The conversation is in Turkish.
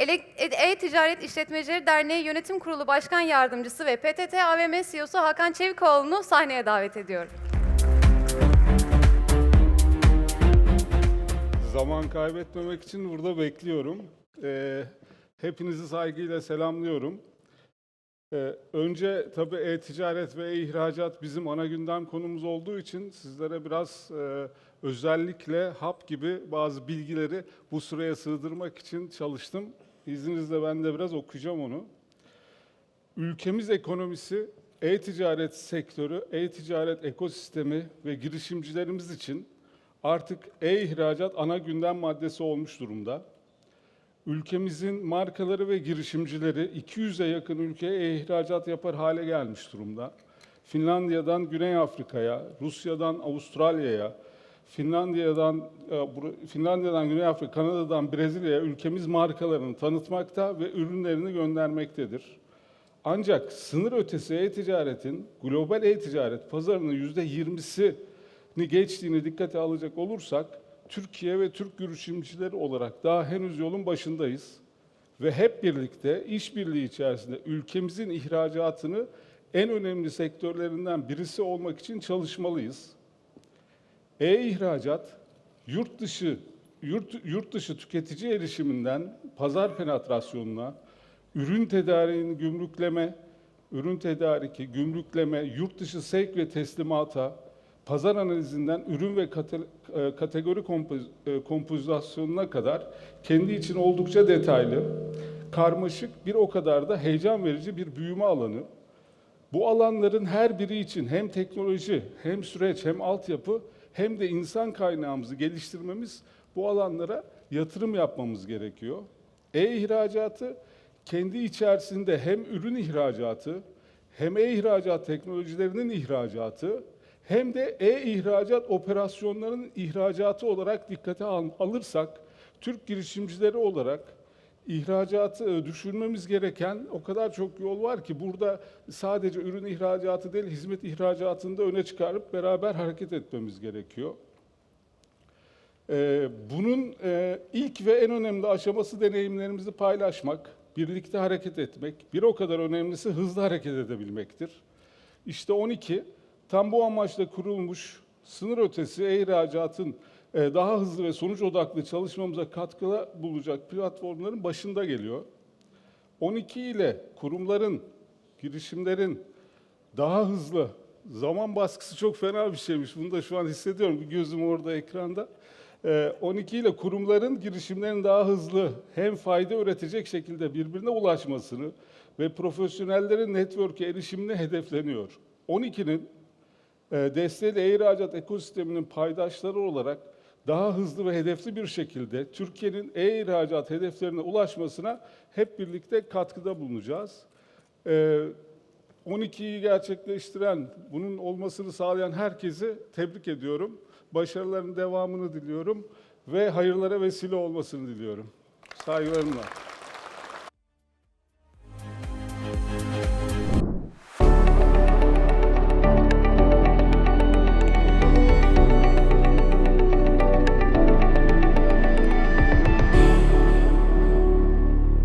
E-Ticaret İşletmecileri Derneği Yönetim Kurulu Başkan Yardımcısı ve PTT AVM CEO'su Hakan Çevikoğlu'nu sahneye davet ediyorum. Zaman kaybetmemek için burada bekliyorum. Ee, hepinizi saygıyla selamlıyorum. Ee, önce tabii e-ticaret ve e-ihracat bizim ana gündem konumuz olduğu için sizlere biraz e, özellikle hap gibi bazı bilgileri bu sıraya sığdırmak için çalıştım. İzninizle ben de biraz okuyacağım onu. Ülkemiz ekonomisi, e-ticaret sektörü, e-ticaret ekosistemi ve girişimcilerimiz için artık e-ihracat ana gündem maddesi olmuş durumda. Ülkemizin markaları ve girişimcileri 200'e yakın ülkeye e-ihracat yapar hale gelmiş durumda. Finlandiya'dan Güney Afrika'ya, Rusya'dan Avustralya'ya, Finlandiya'dan e, Finlandiya'dan Güney Afrika, Kanada'dan Brezilya'ya ülkemiz markalarını tanıtmakta ve ürünlerini göndermektedir. Ancak sınır ötesi e-ticaretin global e-ticaret pazarının %20'sini geçtiğini dikkate alacak olursak Türkiye ve Türk girişimcileri olarak daha henüz yolun başındayız ve hep birlikte işbirliği içerisinde ülkemizin ihracatını en önemli sektörlerinden birisi olmak için çalışmalıyız. E-ihracat yurt dışı yurt, yurt dışı tüketici erişiminden pazar penetrasyonuna, ürün tedariğini gümrükleme, ürün tedariki, gümrükleme, yurt dışı sevk ve teslimata, pazar analizinden ürün ve kate- e, kategori kompoz- e, kompozisyonuna kadar kendi için oldukça detaylı, karmaşık bir o kadar da heyecan verici bir büyüme alanı. Bu alanların her biri için hem teknoloji, hem süreç, hem altyapı, hem de insan kaynağımızı geliştirmemiz bu alanlara yatırım yapmamız gerekiyor. E-ihracatı kendi içerisinde hem ürün ihracatı, hem e-ihracat teknolojilerinin ihracatı, hem de e-ihracat operasyonlarının ihracatı olarak dikkate al- alırsak, Türk girişimcileri olarak İhracatı e, düşürmemiz gereken o kadar çok yol var ki burada sadece ürün ihracatı değil, hizmet ihracatını da öne çıkarıp beraber hareket etmemiz gerekiyor. Ee, Bunun e, ilk ve en önemli aşaması deneyimlerimizi paylaşmak, birlikte hareket etmek. Bir o kadar önemlisi hızlı hareket edebilmektir. İşte 12 tam bu amaçla kurulmuş sınır ötesi e-ihracatın e, daha hızlı ve sonuç odaklı çalışmamıza katkıda bulacak platformların başında geliyor. 12 ile kurumların, girişimlerin daha hızlı, zaman baskısı çok fena bir şeymiş. Bunu da şu an hissediyorum. Bir gözüm orada ekranda. Ee, 12 ile kurumların, girişimlerin daha hızlı hem fayda üretecek şekilde birbirine ulaşmasını ve profesyonellerin network'e erişimini hedefleniyor. 12'nin e, desteğiyle e-ihracat ekosisteminin paydaşları olarak daha hızlı ve hedefli bir şekilde Türkiye'nin e-ihracat hedeflerine ulaşmasına hep birlikte katkıda bulunacağız. Ee, 12'yi gerçekleştiren, bunun olmasını sağlayan herkesi tebrik ediyorum. Başarıların devamını diliyorum ve hayırlara vesile olmasını diliyorum. Saygılarımla.